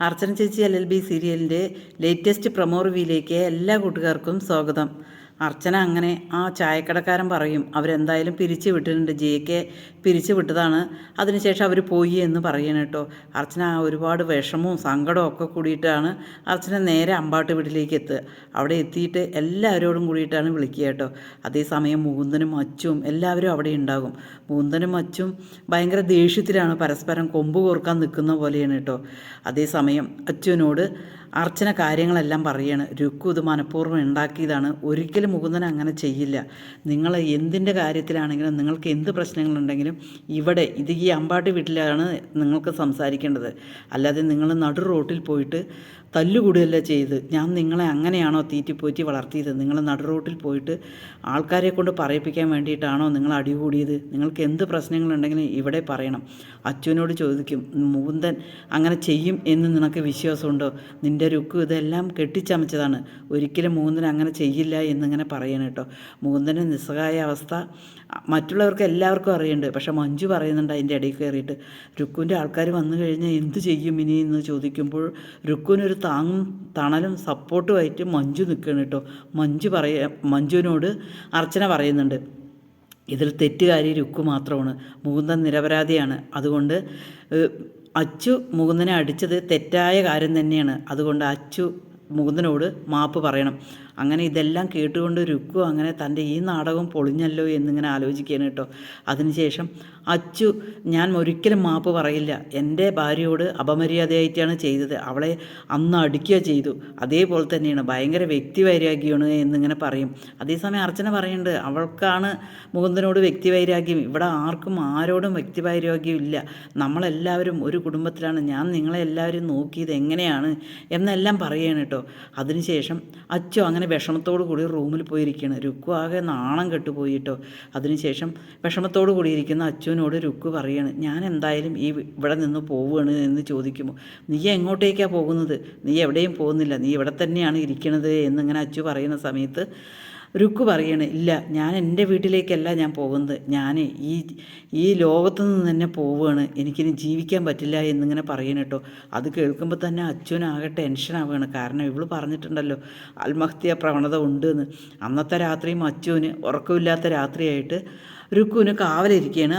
അർച്ചന ചേച്ചി L L B സീരിയലിന്റെ latest promo റിവ്യൂയിലേക്ക് എല്ലാ കൂട്ടുകാർക്കും സ്വാഗതം. അർച്ചന അങ്ങനെ ആ ചായക്കടക്കാരൻ പറയും അവരെന്തായാലും പിരിച്ചു വിട്ടിട്ടുണ്ട്. ജെയ്ക്ക് പിരിച്ചു വിട്ടതാണ്. അതിനുശേഷം അവർ പോയി എന്ന് പറയണം കേട്ടോ. അർച്ചന ഒരുപാട് വിഷമവും സങ്കടവും ഒക്കെ കൂടിയിട്ടാണ് അർച്ചന നേരെ അമ്പാട്ട് വീട്ടിലേക്ക് എത്തുക. അവിടെ എത്തിയിട്ട് എല്ലാവരോടും കൂടിയിട്ടാണ് വിളിക്കുക കേട്ടോ. അതേസമയം മുകുന്ദനും അച്ചും എല്ലാവരും അവിടെ ഉണ്ടാകും. മുകുന്ദനും അച്ചും ഭയങ്കര ദേഷ്യത്തിലാണ്. പരസ്പരം കൊമ്പ് കോർക്കാൻ നിൽക്കുന്ന പോലെയാണ് കേട്ടോ. അതേസമയം അച്ചുവിനോട് അർച്ചന കാര്യങ്ങളെല്ലാം പറയാണ്. രുക്കു ഇത് മനഃപൂർവം ഉണ്ടാക്കിയതാണ്. ഒരിക്കലും മുകുന്ദൻ അങ്ങനെ ചെയ്യില്ല. നിങ്ങൾ എന്തിന്റെ കാര്യത്തിലാണെങ്കിലും നിങ്ങൾക്ക് എന്ത് പ്രശ്നങ്ങളുണ്ടെങ്കിലും ഇവിടെ ഇത് ഈ അമ്പാട്ടി വീട്ടിലാണ് നിങ്ങൾക്ക് സംസാരിക്കേണ്ടത്. അല്ലാതെ നിങ്ങൾ നടു റോട്ടിൽ പോയിട്ട് തല്ലുകൂടുകയല്ല ചെയ്ത്. ഞാൻ നിങ്ങളെ അങ്ങനെയാണോ തീറ്റിപ്പോറ്റി വളർത്തിയത്? നിങ്ങൾ നടു റോട്ടിൽ പോയിട്ട് ആൾക്കാരെ കൊണ്ട് പറയിപ്പിക്കാൻ വേണ്ടിയിട്ടാണോ നിങ്ങൾ അടികൂടിയത്? നിങ്ങൾക്ക് എന്ത് പ്രശ്നങ്ങളുണ്ടെങ്കിലും ഇവിടെ പറയണം. അച്ഛനോട് ചോദിക്കും മുകുന്ദൻ അങ്ങനെ ചെയ്യും എന്ന് നിനക്ക് വിശ്വാസമുണ്ടോ? നിന്റെ രുക്ക് ഇതെല്ലാം കെട്ടിച്ചമച്ചതാണ്. ഒരിക്കലും മൂന്നിന് അങ്ങനെ ചെയ്യില്ല എന്നിങ്ങനെ പറയണം കേട്ടോ. മൂന്നിന് നിസ്സഹായ അവസ്ഥ മറ്റുള്ളവർക്ക് എല്ലാവർക്കും അറിയുന്നുണ്ട് പക്ഷെ മഞ്ജു പറയുന്നുണ്ട് അതിന്റെ ഇടയിൽ കയറിയിട്ട് രുക്കുവിന്റെ ആൾക്കാർ വന്നു കഴിഞ്ഞാൽ എന്ത് ചെയ്യും ഇനി? എന്ന് ചോദിക്കുമ്പോൾ രുക്കുവിനൊരു താങ്ങും തണലും സപ്പോർട്ടുമായിട്ട് മഞ്ജു നിൽക്കണം കേട്ടോ. മഞ്ജു പറയ മഞ്ജുവിനോട് അർച്ചന പറയുന്നുണ്ട് ഇതിൽ തെറ്റുകാരി രുക്കു മാത്രമാണ്. മുകുന്ദൻ നിരപരാധിയാണ്. അതുകൊണ്ട് അച്ചു മുകുന്ദനെ അടിച്ചത് തെറ്റായ കാര്യം തന്നെയാണ്. അതുകൊണ്ട് അച്ചു മുകുന്ദനോട് മാപ്പ് പറയണം. അങ്ങനെ ഇതെല്ലാം കേട്ടുകൊണ്ട് രുക്കു അങ്ങനെ തന്റെ ഈ നാടകം പൊളിഞ്ഞല്ലോ എന്നിങ്ങനെ ആലോചിക്കുകയാണ് കേട്ടോ. അതിനുശേഷം അച്ചു ഞാൻ ഒരിക്കലും മാപ്പ് പറയില്ല. എന്റെ ഭാര്യയോട് അപമര്യാദയായിട്ടാണ് ചെയ്തത്. അവളെ അന്ന് അടിക്കുക ചെയ്തു. അതേപോലെ തന്നെയാണ്. ഭയങ്കര വ്യക്തിവൈരാഗ്യമാണ് എന്നിങ്ങനെ പറയും. അതേസമയം അർച്ചന പറയുന്നുണ്ട് അവൾക്കാണ് മുകുന്ദനോട് വ്യക്തിവൈരാഗ്യം. ഇവിടെ ആർക്കും ആരോടും വ്യക്തിവൈരാഗ്യം ഇല്ല. നമ്മളെല്ലാവരും ഒരു കുടുംബത്തിലാണ്. ഞാൻ നിങ്ങളെ എല്ലാവരും നോക്കിയത് എങ്ങനെയാണ്? എന്നെല്ലാം പറയുകയാണ് കേട്ടോ. അതിനുശേഷം അച്ചു അങ്ങനെ വിഷമത്തോടു കൂടി റൂമിൽ പോയിരിക്കുകയാണ് രുക്കു ആകെ നാണം കെട്ടു പോയിട്ടോ അതിനുശേഷം വിഷമത്തോടു കൂടി ഇരിക്കുന്ന അച്ഛനോട് രുക്കു പറയാണ് ഞാൻ എന്തായാലും ഈ ഇവിടെ നിന്ന് പോവുകയാണ് എന്ന് ചോദിക്കുമ്പോൾ നീ എങ്ങോട്ടേക്കാണ് പോകുന്നത്? നീ എവിടെയും പോകുന്നില്ല. നീ ഇവിടെ തന്നെയാണ് ഇരിക്കുന്നത് എന്നിങ്ങനെ അച്ചു പറയുന്ന സമയത്ത് രുക്കു പറയണ് ഇല്ല ഞാൻ എന്റെ വീട്ടിലേക്കല്ല ഞാൻ പോകുന്നത്. ഞാൻ ഈ ഈ ലോകത്തു നിന്ന് തന്നെ പോവുകയാണ് എനിക്കിനി ജീവിക്കാൻ പറ്റില്ല എന്നിങ്ങനെ പറയണ കേട്ടോ അത് കേൾക്കുമ്പോൾ തന്നെ അച്ഛനാകെ ടെൻഷനാവുകയാണ് കാരണം ഇവൾ പറഞ്ഞിട്ടുണ്ടല്ലോ ആത്മഹത്യ പ്രവണത ഉണ്ട് എന്ന് അന്നത്തെ രാത്രിയും അച്ഛന് ഉറക്കമില്ലാത്ത രാത്രിയായിട്ട് രുക്കുവിന് കാവലിരിക്കുകയാണ്